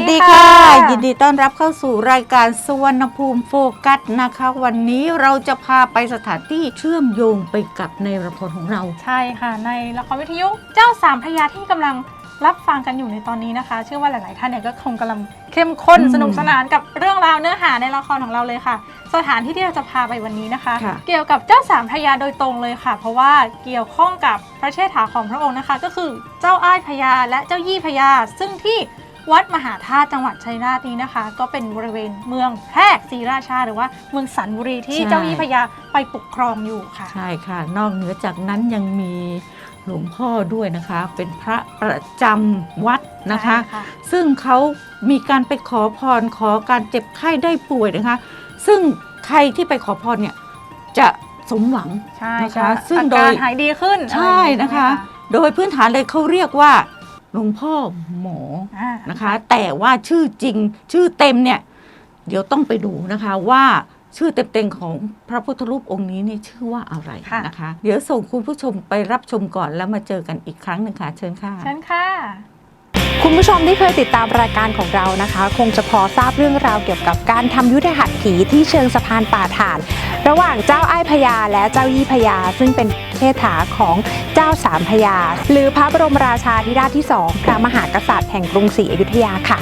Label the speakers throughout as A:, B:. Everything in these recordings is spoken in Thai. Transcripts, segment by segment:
A: วัสดีค่ะ ยินดีต้อนรับเข้าสู่รายการสวรรณภูมิโฟกัสนะคะ วันนี้เราจะพาไปสถานที่เชื่อมโยงไปกับในละครของเรา
B: ใช่ค่ะ ในละครวิทยุเจ้าสามพระยาที่กำลังรับฟังกันอยู่ในตอนนี้นะคะ เชื่อว่าหลาย ๆ ท่านเนี่ยก็คงกำลังเข้มข้น
A: อืม
B: สนุกสนานกับเรื่องราวเนื้อหาในละครของเราเลยค่ะ สถานที่ที่เราจะพาไปวันนี้นะคะ
A: ค่ะ
B: เกี่ยวกับเจ้าสามพระยาโดยตรงเลยค่ะ เพราะว่าเกี่ยวข้องกับพระเชษฐาของพระองค์นะคะ ก็คือเจ้าอ้ายพญาและเจ้ายี่พญาซึ่งที่ วัดมหาธาตุจังหวัดชัยนาทนี้นะคะ ก็เป็นบริเวณเมืองแพรกศรีราชา หรือว่าเมืองสันบุรีที่เจ้ายี่พญาไปปกครองอยู่ค่ะ
A: ใช่ค่ะ นอกเหนือจากนั้นยังมีหลวงพ่อด้วยนะคะ เป็นพระประจำวัดนะคะ
B: ใช่ค่ะ
A: ซึ่งเขามีการไปขอพรขอการเจ็บไข้ได้ป่วยนะคะ ซึ่งใครที่ไปขอพรเนี่ยจะสมหวัง
B: ใช่
A: นะคะ
B: ค่ะ
A: ซึ่ง
B: อา
A: โด
B: การ
A: ย
B: หายดีขึ้น
A: ใช่นะคะ โดยพื้นฐานเลยเขาเรียกว่า หลวงพ่อหมอ
B: อ่า
A: นะคะ แต่ว่าชื่อจริงชื่อเต็มเนี่ย เดี๋ยวต้องไปดูนะคะว่าชื่อเต็มๆของพระพุทธรูปองค์นี้เนี่ยชื่อว่าอะไรนะคะ เดี๋ยวส่งคุณผู้ชมไปรับชมก่อนแล้วมาเจอกันอีกครั้งหนึ่งค่ะ เชิญค่ะ
B: เชิญค่ะ
C: คุณผู้ชมที่เคยติดตามรายการของเรานะคะ คงจะพอทราบเรื่องราวเกี่ยวกับการทำยุทธหัตถีที่เชิงสะพานป่าฐาน ระหว่างเจ้าอ้ายพญาและเจ้ายี่พญาซึ่งเป็นเพศถาของเจ้าสามพญาหรือพระบรมราชาธิราชที่สองพระมหากษัตริย์แห่งกรุงศรีอยุธยาค่ะ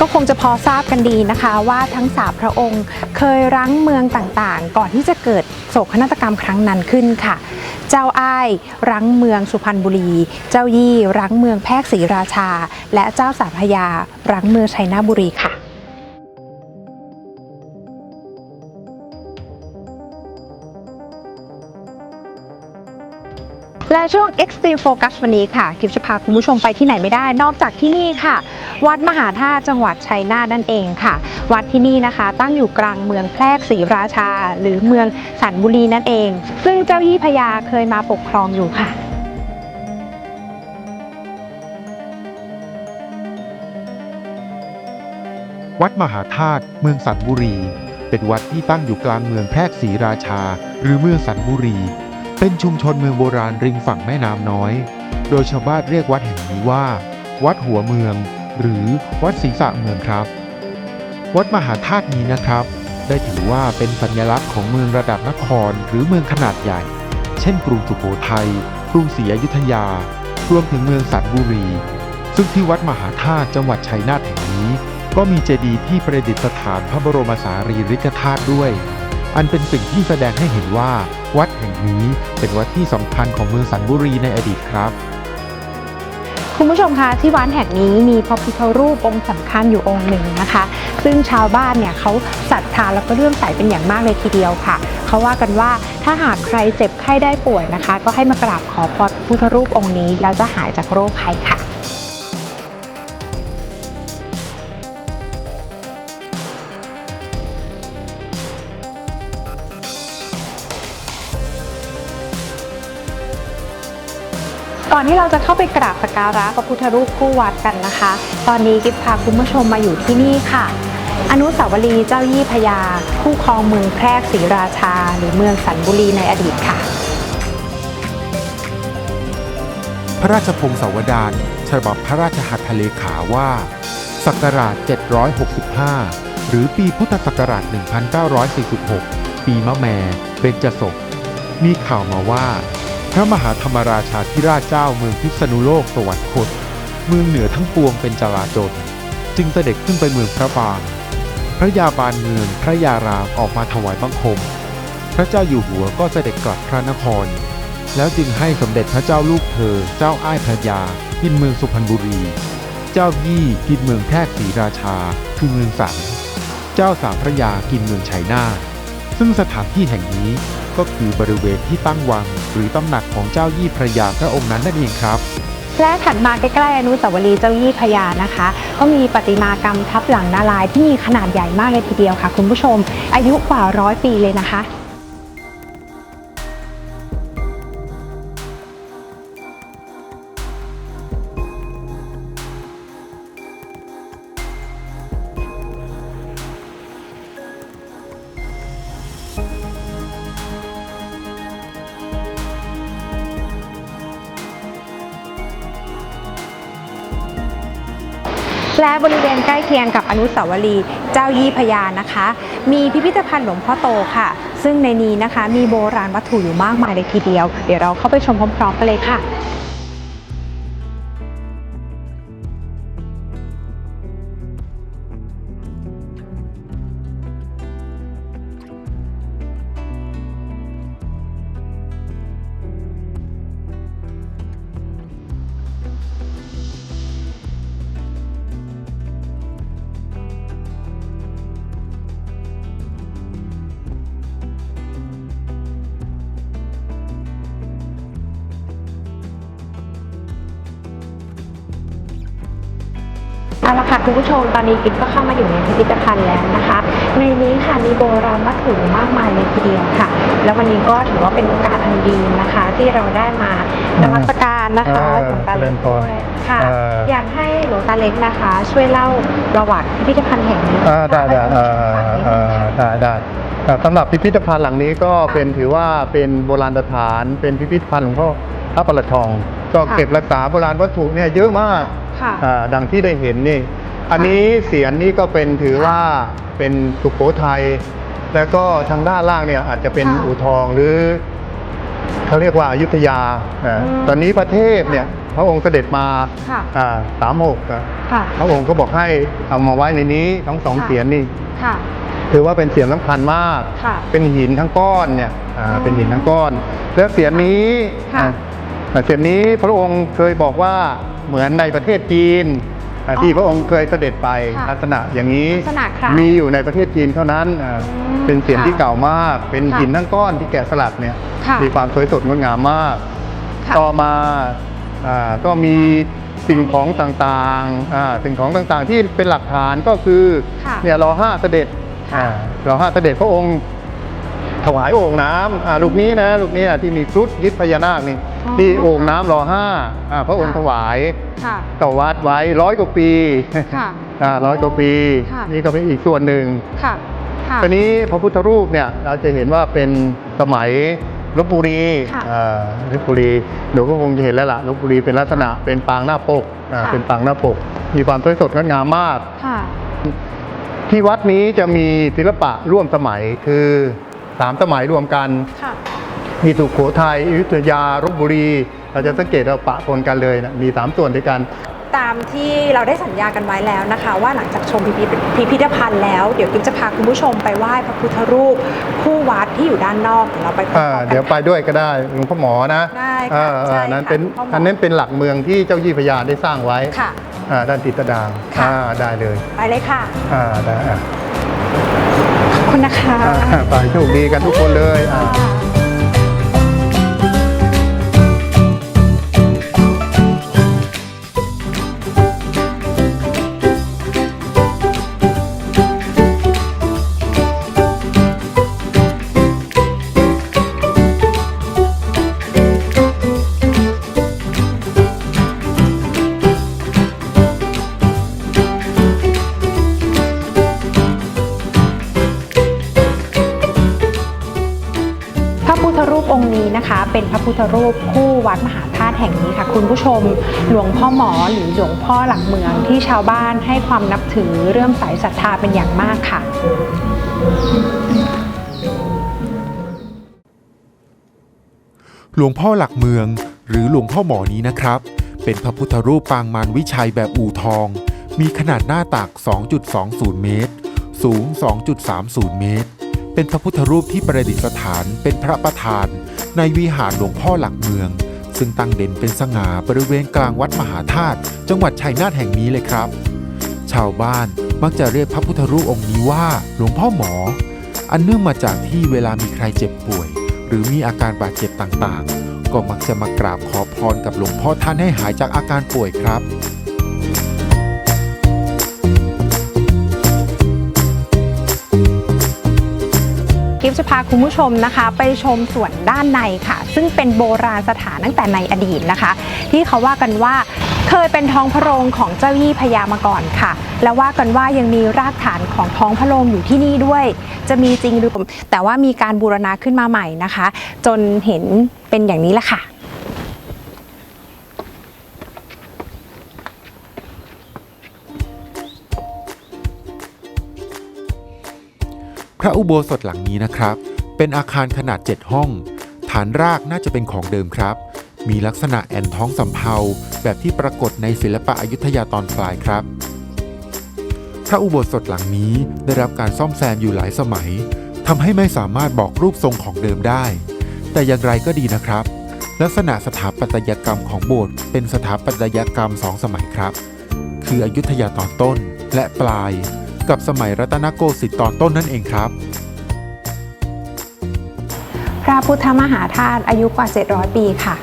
C: ก็คงจะพอทราบกันดีนะคะว่าทั้งสามพระองค์เคยรั้งเมืองต่างๆ ก่อนที่จะเกิด ศกนาฏกรรมครั้งนั้นขึ้นค่ะ เจ้าอ้ายรั้งเมืองสุพรรณบุรี เจ้ายี่รั้งเมืองแพรกศรีราชา และเจ้าสามพยารั้งเมืองชัยนาบุรีค่ะ และช่วง Extreme Focus วันนี้ค่ะกิฟจะพาคุณผู้ชมไปที่ไหนไม่ได้ นอกจากที่นี่ค่ะ วัดมหาธาตุจังหวัดชัยนาทนั่นเองค่ะ วัดที่นี่นะคะ ตั้งอยู่กลางเมืองแพรกศรีราชา หรือเมืองสันบุรีนั่นเอง ซึ่งเจ้ายี่พญาเคยมาปกครองอยู่ค่ะ
D: วัดมหาธาตุเมืองสันบุรี เป็นวัดที่ตั้งอยู่กลางเมืองแพรกศรีราชา หรือเมืองสันบุรี เป็นชุมชนเมืองโบราณริมฝั่งแม่น้ำน้อย โดยชาวบ้านเรียกวัดแห่งนี้ว่า วัดหัวเมือง หรือวัดศรีษะเมืองครับ วัดมหาธาตุนี้นะครับ ได้ถือว่าเป็นสัญลักษณ์ของเมืองระดับนครหรือเมืองขนาดใหญ่ เช่นกรุงสุโขทัยกรุงศรีอยุธยา รวมถึงเมืองสันบุรี ซึ่งที่วัดมหาธาตุจังหวัดชัยนาทแห่งนี้ ก็มีเจดีย์ที่ประดิษฐานพระบรมสารีริกธาตุด้วย อันเป็นสิ่งที่แสดงให้เห็นว่า วัดแห่งนี้เป็นวัดที่สำคัญของเมืองสันบุรีในอดีตครับ
C: คุณผู้ชมคะที่วัดแห่งนี้มีพระพุทธรูปองค์สำคัญอยู่องค์หนึ่งนะคะ ซึ่งชาวบ้านเนี่ยเขาศรัทธาแล้วก็เลื่อมใสเป็นอย่างมากเลยทีเดียวค่ะ เขาว่ากันว่าถ้าหากใครเจ็บไข้ได้ป่วยนะคะ ก็ให้มากราบขอพรพระพุทธรูปองค์นี้แล้วจะหายจากโรคภัยค่ะ ก่อนที่เราจะเข้าไปกราบสักการะพระพุทธรูปคู่วัดกันนะคะ ตอนนี้กิฟพาคุณผู้ชมมาอยู่ที่นี่ค่ะ อนุสาวรีย์เจ้ายี่พญาผู้ครองเมืองแพรกศรีราชา หรือเมืองสันบุรีในอดีตค่ะ
D: พระราชพงศาวดารฉบับพระราชหัตถเลขาว่า ศักราช 765 หรือปีพุทธศักราช 1946 ปีมะแม่เบญจศกมีข่าวมาว่า ระมหาธรรมราชาธิราชเจ้าเมืองพิษณุโลกสวรรคต เมืองเหนือทั้งปวงเป็นจลาจลจึงเสด็จขึ้นไปเมืองพระบาง พระยาบาลเมืองพระยารามออกมาถวายบังคม พระเจ้าอยู่หัวก็เสด็จกลับพระนคร แล้วจึงให้สมเด็จพระเจ้าลูกเธอ เจ้าอ้ายพระยากินเมืองสุพรรณบุรี เจ้ายี่กินเมืองแพรกศรีราชาคือเมืองสันเจ้าสามพระยากินเมืองชัยนาท ซึ่งสถานที่แห่งนี้ก็คือบริเวณที่ตั้งวัง หรือตำหนักของเจ้ายี่พระยาพระองค์นั้นนั่นเองครับ
C: และถัดมาใกล้ๆอนุสาวรีย์เจ้ายี่พญานะคะ ก็มีประติมากรรมทับหลังนารายที่มีขนาดใหญ่มากเลยทีเดียวค่ะ คุณผู้ชมอายุกว่าร้อยปีเลยนะคะ และบริเวณใกล้เคียงกับอนุสาวรีย์เจ้ายี่พญานะคะ มีพิพิธภัณฑ์หลวงพ่อโตค่ะ ซึ่งในนี้นะคะ มีโบราณวัตถุอยู่มากมายเลยทีเดียว เดี๋ยวเราเข้าไปชมพร้อมๆกันเลยค่ะ ค่ะคุณผู้ชมตอนนี้กิ๊บก็เข้ามาอยู่ในพิพิธภัณฑ์แล้วนะคะ ในนี้ค่ะมีโบราณวัตถุมากมายเลยทีเดียวค่ะ แล้ววันนี้ก็ถือว่าเป็นโอกาสอันดีนะคะ ที่เราได้มานมัสการนะคะ
E: อ่า
C: หลวงตาเล็ก
E: เจริญพร
C: ด้วยค่ะ
E: อ่า
C: อยากให้หลวงตาเล็กนะคะ ช่วยเล่าประวัติพิพิธภัณฑ์แห่งนี้
E: อ่าได้ได้
C: ให้
E: อ่า
C: ผู้ชมฟังนิดนึงค่ะ
E: อ่าได้ได้อ่าสำหรับพิพิธภัณฑ์หลังนี้ก็เป็นถือว่าเป็นโบราณสถานเป็นพิพิธภัณฑ์หลวงพ่อพระประหลัดทอง ก็
C: ค่ะ
E: เก็บรักษาโบราณวัตถุเนี่ยเยอะมาก
C: ค่ะ
E: อ่าดังที่ได้เห็นนี่ อันนี้เสียนนี่ก็เป็นถือว่าเป็นสุโขทัยแล้วก็ทางด้านล่างเนี่ยอาจจะเป็น
C: ค่ะ
E: อู่ทองหรือเขาเรียกว่าอยุธยาอ่า
C: อืม
E: ตอนนี้ประเทศเนี่ยพระองค์เสด็จมา
C: ค่ะ
E: สามหก
C: ค่ะ
E: พระองค์ก็บอกให้เอามาไว้ในนี้ทั้งสอง
C: ค่ะ
E: เสียนนี่
C: ค่ะ
E: ถือว่าเป็นเสียนสำคัญมาก
C: ค่ะ
E: เป็นหินทั้งก้อนเนี่ยอ่า
C: อืม
E: เป็นหินทั้งก้อน แล้วเสียนนี้
C: ค่ะ
E: อ่าเสียนนี้พระองค์เคยบอกว่าเหมือนในประเทศจีน อ่า
C: อ๋อ
E: ที่พระองค์เคยเสด็จไป
C: ค่ะ
E: ลักษณะอย่างนี้
C: ลักษณะคล้าย
E: มีอยู่ในประเทศจีนเท่านั้นอ่า
C: อืม
E: เป็นเสียน
C: ค่ะ
E: ที่เก่ามาก เป็น
C: ค่ะ
E: หินทั้งก้อนที่แกะสลักเนี่ย
C: ค่ะ
E: มีความสวยสดงดงามมาก
C: ค่ะ
E: ต่อมาอ่าก็มีสิ่งของต่างๆอ่าสิ่งของต่างๆที่เป็นหลักฐานก็คือ
C: ค่ะ
E: เนี่ยรอห้าเสด็จ
C: ค่ะ
E: อ่ารอห้าเสด็จพระองค์ ถวายโอ่งน้ำอ่าลูกนี้นะลูกนี้อะที่มีครุฑยึดพญานาคนี่
C: อ๋อ
E: ที่โอ่งน้ำรอห้าอ่าพระองค์
C: ค่ะ
E: ถวาย
C: ค่ะ
E: ต่อวัดไว้ร้อยกว่าปี
C: ค่ะ
E: อ่าร้อยกว่าปี
C: ค่ะ
E: นี่ก็เป็นอีกส่วนหนึ่ง
C: ค่ะค่ะ
E: ตอนนี้พระพุทธรูปเนี่ยเราจะเห็นว่าเป็นสมัยลบบุรี
C: ค่ะ
E: อ่าลบบุรีเดี๋ยวก็คงจะเห็นแล้วล่ะลบบุรีเป็นลักษณะเป็นปางหน้าปกอ่า
C: ค่ะ
E: เป็นปางหน้าปก มีความสวยสดงดงามมาก
C: ค่ะ
E: ที่วัดนี้จะมีศิลปะร่วมสมัยคือสามสมัยรวมกัน
C: ค่ะ
E: มีสุโขทัยอยุธยารบบุรี เราจะสังเกตเราปะปนกันเลยนะมีสามส่วนด้วยกัน
C: ตามที่เราได้สัญญากันไว้แล้วนะคะ ว่าหลังจากชมพิพิธพิพิธภัณฑ์แล้ว เดี๋ยวกิ๊บจะพาคุณผู้ชมไปไหว้พระพุทธรูปคู่วัดที่อยู่ด้านนอกเดี๋ยวเราไปพร้อ
E: อ่าม
C: ๆ
E: เดี๋
C: กั
E: ยวนไปด้วยก็ได้หลวงพ่อหมอนะ
C: ได้ค่ะ
E: อ่า
C: ใช่
E: อ่านั้น
C: ค่ะ
E: เป็น
C: หลวงพ่อหมออั
E: อันนั้นเป็นหลักเมืองที่เจ้ายี่พญาได้สร้างไว้
C: ค่ะ
E: อ่าด้านติดตะดาง
C: ค่ะ
E: อ่าได้เลย
C: ไปเลยค่ะ
E: อ่าได้อ่า
C: ขอบคุณนะคะ
E: อ่าไปโชคดีกันทุกคนเลยอ่า
C: พ ชม หลวงพ่อหมอหรือหลวงพ่อหลักเมืองที่ชาวบ้านให้ความนับถือเรื่มใสศรัทธาเป็นอย่างมากค่ะ
D: หลวงพ่อหลักเมือง หรือหลวงพ่อหมอนี้นะครับ เป็นพระพุทธรูปปางมารวิชัยแบบอู่ทอง มีขนาดหน้าตัก 2.20 เมตร สูง 2.30 เมตร เป็นพระพุทธรูปที่ประดิษฐานเป็นพระประธาน ในวิหารหลวงพ่อหลักเมือง ซึ่งตั้งเด่นเป็นสง่าบริเวณกลางวัดมหาธาตุจังหวัดชัยนาทแห่งนี้เลยครับ ชาวบ้านมักจะเรียกพระพุทธรูปองค์นี้ว่าหลวงพ่อหมอ อันเนื่องมาจากที่เวลามีใครเจ็บป่วย หรือมีอาการบาดเจ็บต่างๆ ก็มักจะมากราบขอพรกับหลวงพ่อท่านให้หายจากอาการป่วยครับ
C: กิฟจะพาคุณผู้ชมนะคะ ไปชมส่วนด้านในค่ะ ซึ่งเป็นโบราณสถานตั้งแต่ในอดีตนะคะ ที่เขาว่ากันว่าเคยเป็นท้องพระโรงของเจ้ายี่พญามาก่อนค่ะ และว่ากันว่ายังมีรากฐานของท้องพระโรงอยู่ที่นี่ด้วย จะมีจริงหรือเปล่าแต่ว่ามีการบูรณะขึ้นมาใหม่นะคะ จนเห็นเป็นอย่างนี้ละค่ะ
D: ระอุโบสถหลังนี้นะครับ เป็นอาคารขนาด 7 ห้อง ฐานรากน่าจะเป็นของเดิมครับ มีลักษณะแอนท้องสำเภาแบบที่ปรากฏในศิลปะอยุธยาตอนปลายครับ พระอุโบสถหลังนี้ได้รับการซ่อมแซมอยู่หลายสมัยทำให้ไม่สามารถบอกรูปทรงของเดิมได้ แต่อย่างไรก็ดีนะครับ ลักษณะสถาปัตยกรรมของโบสถ์เป็นสถาปัตยกรรมสองสมัยครับ คืออยุธยาตอนต้นและปลาย กับสมัยรัตนโกสินทร์ตอนต้นนั่นเองครับ
C: พระพุทธมหาธาตุอายุกว่า 700 ปีค่ะ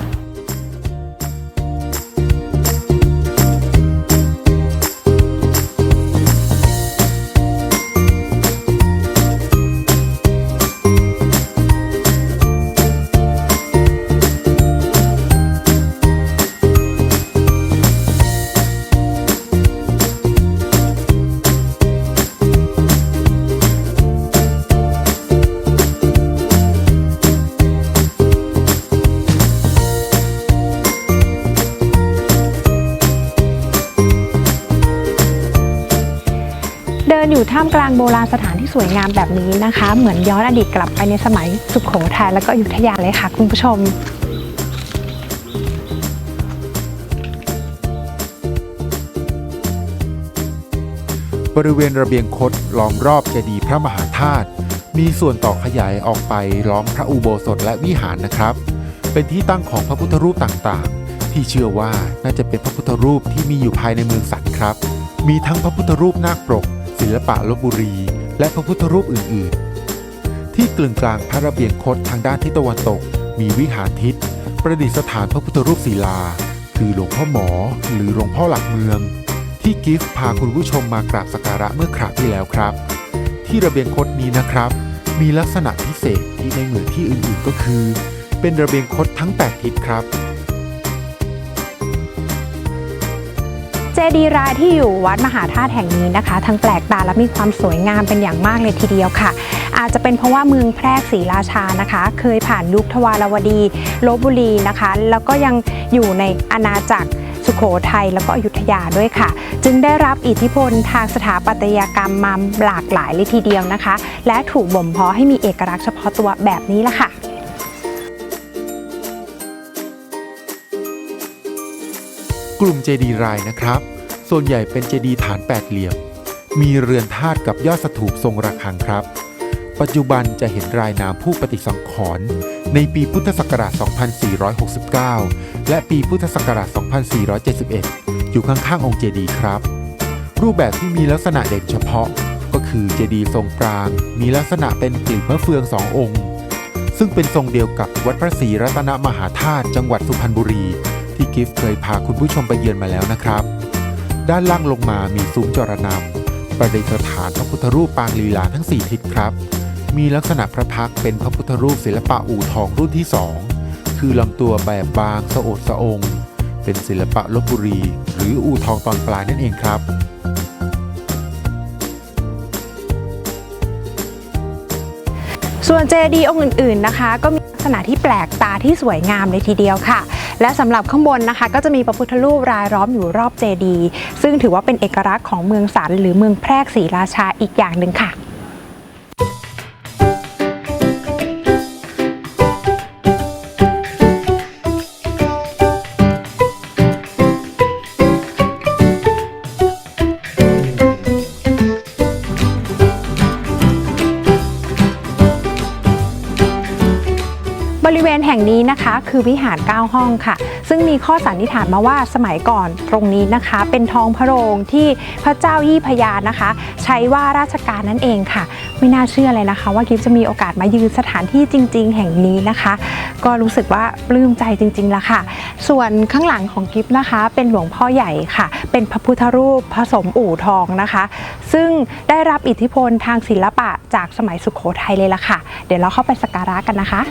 C: ามกลางโบราณสถานที่สวยงามแบบนี้นะคะ เหมือนย้อนอดีตกลับไปในสมัยสุขโขทัยและก็อยุธยาเลยค่ะ คุณผู้ชม
D: บริเวณระเบียงคดล้อมรอบเจดีย์พระมหาธาตุมีส่วนต่อขยายออกไปล้อมพระอุโบสถและวิหารนะครับ เป็นที่ตั้งของพระพุทธรูปต่างๆ ที่เชื่อว่าน่าจะเป็นพระพุทธรูปที่มีอยู่ภายในเมืองสัตว์ครับ มีทั้งพระพุทธรูปนาคปรก ศิลปะลบบุรี และพระพุทธรูปอื่น ๆ ที่กลึงกลางพระระเบียงคดทางด้านทิศตะวันตก มีวิหารทิศ ประดิษฐานพระพุทธรูปศิลา คือหลวงพ่อหมอ หรือหลวงพ่อหลักเมือง ที่กิฟต์พาคุณผู้ชมมากราบสักการะเมื่อคราวที่แล้วครับ ที่ระเบียงคดนี้นะครับ มีลักษณะพิเศษที่ไม่เหมือนที่อื่น ๆ ก็คือ เป็นระเบียงคดทั้ง 8 ทิศครับ
C: ดีย์รายที่อยู่วัดมหาธาตุแห่งนี้นะคะ ทั้งแปลกตาและมีความสวยงามเป็นอย่างมากเลยทีเดียวค่ะ อาจจะเป็นเพราะว่าเมืองแพรกศรีราชานะคะ เคยผ่านยุคทวารวดีลบบุรีนะคะ แล้วก็ยังอยู่ในอาณาจักรสุโขทัยแล้วก็อยุธยาด้วยค่ะ จึงได้รับอิทธิพลทางสถาปัตยกรรมมาหลากหลายเลยทีเดียวนะคะ และถูกบ่มเพาะให้มีเอกลักษณ์เฉพาะตัวแบบนี้ละค่ะ
D: กลุ่มเจดีรายนะครับ ส่วนใหญ่เป็นเจดีย์ฐานแปดเหลี่ยม มีเรือนธาตุกับยอดสถูปทรงระฆังครับ ปัจจุบันจะเห็นรายนามผู้ปฏิสังขรณ์ในปีพุทธศักราช 2469 และปีพุทธศักราช 2471 อยู่ข้างๆองค์เจดีย์ครับ รูปแบบที่มีลักษณะเด่นเฉพาะ ก็คือเจดีย์ทรงปราง มีลักษณะเป็นกลีบมะเฟืองสององค์ ซึ่งเป็นทรงเดียวกับวัดพระศรีรัตนมหาธาตุจังหวัดสุพรรณบุรี ที่กิฟต์เคยพาคุณผู้ชมไปเยือนมาแล้วนะครับ ด้านล่างลงมามีซุ้มจรนำประดิษฐานพระพุทธรูปปางลีลาทั้ง 4 ทิศครับ มีลักษณะพระพักเป็นพระพุทธรูปศิลปะอู่ทองรุ่นที่ 2 คือลำตัวแบบบางสะโอดสะองเป็นศิลปะลบบุรี หรืออู่ทองตอนปลายนั่นเองครับ
C: ส่วนเจดีย์องค์อื่นๆนะคะ ก็มีลักษณะที่แปลกตาที่สวยงามเลยทีเดียวค่ะ และสำหรับข้างบนนะคะ ก็จะมีพระพุทธรูปรายล้อมอยู่รอบเจดีย์ซึ่งถือว่าเป็นเอกลักษณ์ของเมืองสันหรือเมืองแพรกศรีราชาอีกอย่างหนึ่งค่ะ ห่งนี้นะคะคือวิหาร 9 ห้องค่ะ ซึ่งมีข้อสันนิษฐานมาว่าสมัยก่อนตรงนี้นะคะ เป็นท้องพระโรงที่พระเจ้ายี่พญานะคะ ใช้ว่าราชการนั่นเองค่ะ ไม่น่าเชื่อเลยนะคะ ว่ากิฟจะมีโอกาสมายืนสถานที่จริง ๆ แห่งนี้นะคะ ก็รู้สึกว่าปลื้มใจจริงๆละค่ะ ส่วนข้างหลังของกิฟนะคะ เป็นหลวงพ่อใหญ่ค่ะ เป็นพระพุทธรูปผสมอู่ทองนะคะ ซึ่งได้รับอิทธิพลทางศิลปะจากสมัยสุขโขทัยเลยล่ะค่ะ เดี๋ยวเราเข้าไปสักการะกันนะคะ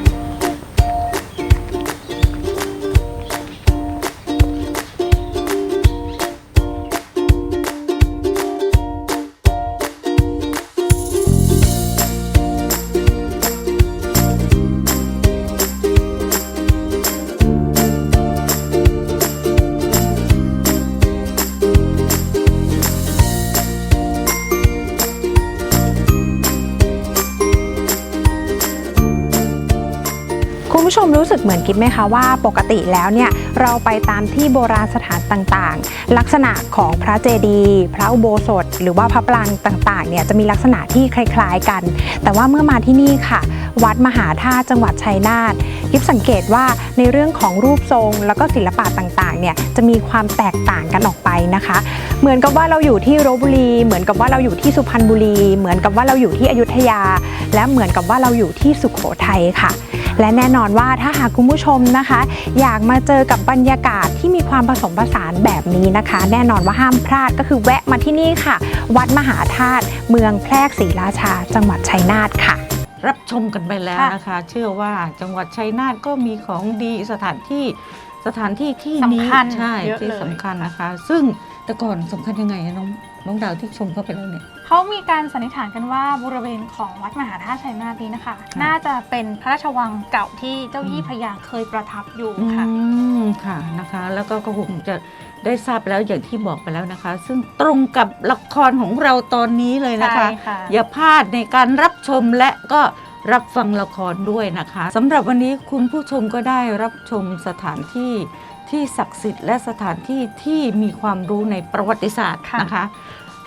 C: เหมือนคิดไหมคะว่าปกติแล้วเนี่ยเราไปตามที่โบราณสถานต่างๆ ลักษณะของพระเจดีย์พระอุโบสถ หรือว่าพระปรางต่างๆเนี่ยจะมีลักษณะที่คล้ายๆกัน แต่ว่าเมื่อมาที่นี่ค่ะ วัดมหาธาตุจังหวัดชัยนาทยิบสังเกตว่าในเรื่องของรูปทรง แล้วก็ศิลปะต่างๆเนี่ยจะมีความแตกต่างกันออกไปนะคะ เหมือนกับว่าเราอยู่ที่ลบบุรี เหมือนกับว่าเราอยู่ที่สุพรรณบุรี เหมือนกับว่าเราอยู่ที่อยุธยา และเหมือนกับว่าเราอยู่ที่สุขโขทัยค่ะ และแน่นอนว่าถ้าหากคุณผู้ชมนะคะ อยากมาเจอกับบรรยากาศที่มีความผสมผสานแบบนี้นะคะ แน่นอนว่าห้ามพลาดก็คือแวะมาที่นี่ค่ะ วัดมหาธาตุเมืองแพรกศรีราชา จังหวัดชัยนาทค่ะ
A: รับชมกันไปแล้ว
B: ค่ะ
A: นะคะ เชื่อว่าจังหวัดชัยนาทก็มีของดีสถานที่สถานที่ที่นี้
B: สำคัญ
A: ใช่
B: เยอะ
A: ที่
B: เลย
A: สำคัญนะคะ ซึ่งแต่ก่อนสำคัญยังไงอะน้อง น้องดาวที่ชมเข้าไปแล้วเนี่ย
B: เขามีการสันนิษฐานกันว่าบริเวณของวัดมหาธาตุชัยนาทนี้นะคะ น่าจะเป็นพระราชวังเก่าที่เจ้ายี่พระยาเคยประทับอยู่ค่ะ
A: อืมค่ะนะคะ แล้วก็ก็คงจะได้ทราบแล้วอย่างที่บอกไปแล้วนะคะ ซึ่งตรงกับละครของเราตอนนี้เลยนะคะ
B: ใช่ค่ะ
A: อย่าพลาดในการรับชมและก็รับฟังละครด้วยนะคะสำหรับวันนี้คุณผู้ชมก็ได้รับชมสถานที่ ที่ศักดิ์สิทธิ์และสถานที่ที่มีความรู้ในประวัติศาสตร์
B: ค่ะ
A: นะคะ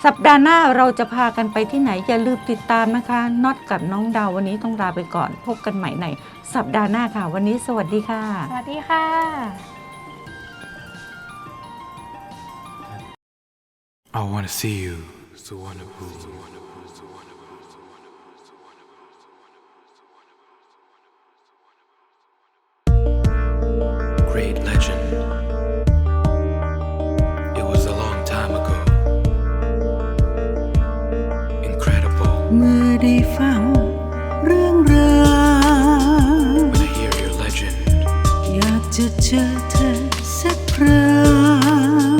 A: สัปดาห์หน้าเราจะพากันไปที่ไหน อย่าลืมติดตามนะคะน็อตกับน้องดาววันนี้ต้องลาไปก่อน พบกันใหม่ในสัปดาห์หน้าค่ะ วันนี้สวัสดีค่ะ
B: สวัสดีค่ะ
F: I wanna see you. Suwana Great legend.
G: ได้ฟังเรื่องราว
F: when I hear your legend.
G: อยากจะเจอเธอสักครั้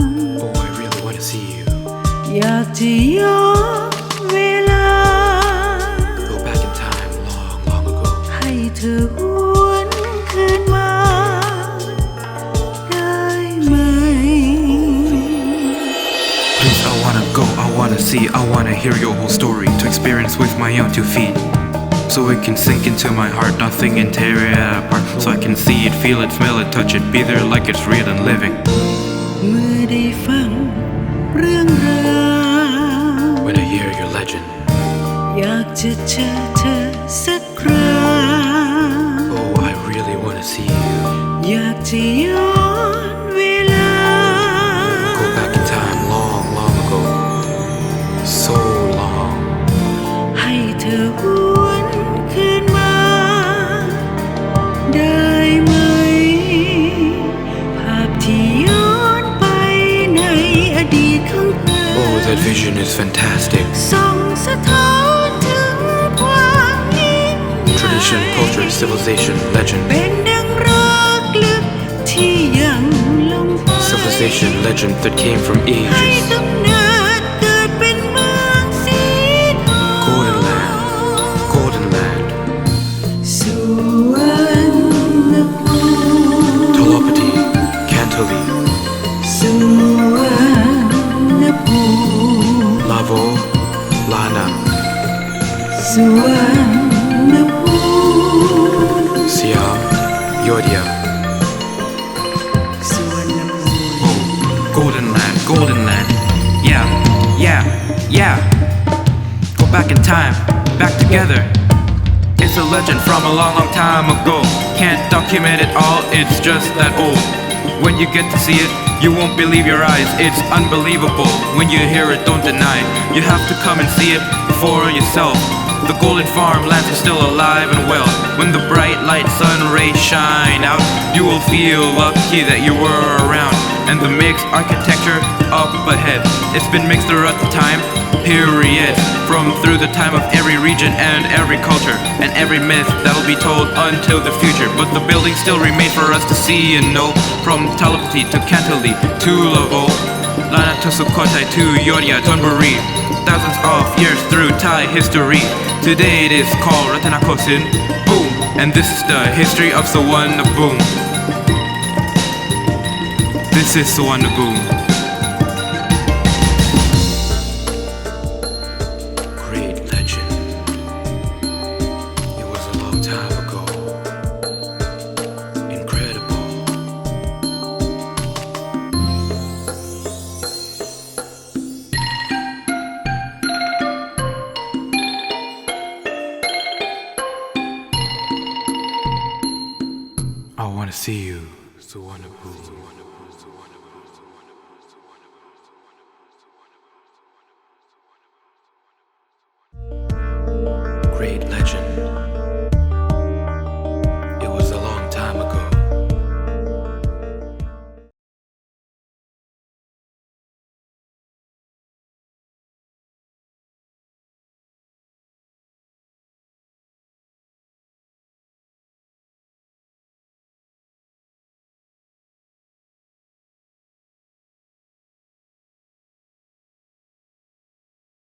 G: ง
F: Oh, I really wanna see you.
G: อยากจะย้อน
F: see, I wanna hear your whole story to experience with my own two feet. So it can sink into my heart, nothing and tear it apart. So I can see it, feel it, smell it, touch it, be there like it's real and living.
G: เมื่อได้ฟังเรื่องราว
F: When I hear your legend,
G: อยากจะเจอเธอสักครั้ง
F: oh, I really wanna see you.
G: อยากจะย้อน
F: vision is fantastic. Tradition, culture, civilization, legend. Civilization, legend that came from ages. Siam Yodia. Oh, golden land, golden land. Yeah, yeah, yeah. Go back in time, back together. It's a legend from a long, long time ago. Can't document it all, it's just that old. When you get to see it, you won't believe your eyes, it's unbelievable. When you hear it, don't deny. You have to come and see it for yourself. The golden farmlands are still alive and well. When the bright light sun rays shine out, you will feel lucky that you were around. And the mixed architecture up ahead. It's been mixed throughout the time, period. From through the time of every region and every culture and every myth that'll be told until the future. But the buildings still remain for us to see and know. From telepathy to Cantoli to Lavo, Lana to Yodia Thonburi. Thousands of years through Thai history. Today it is called Ratanakosin. Boom! And this is the history of Sawana Boom. This is Sawana I want to see you, the one.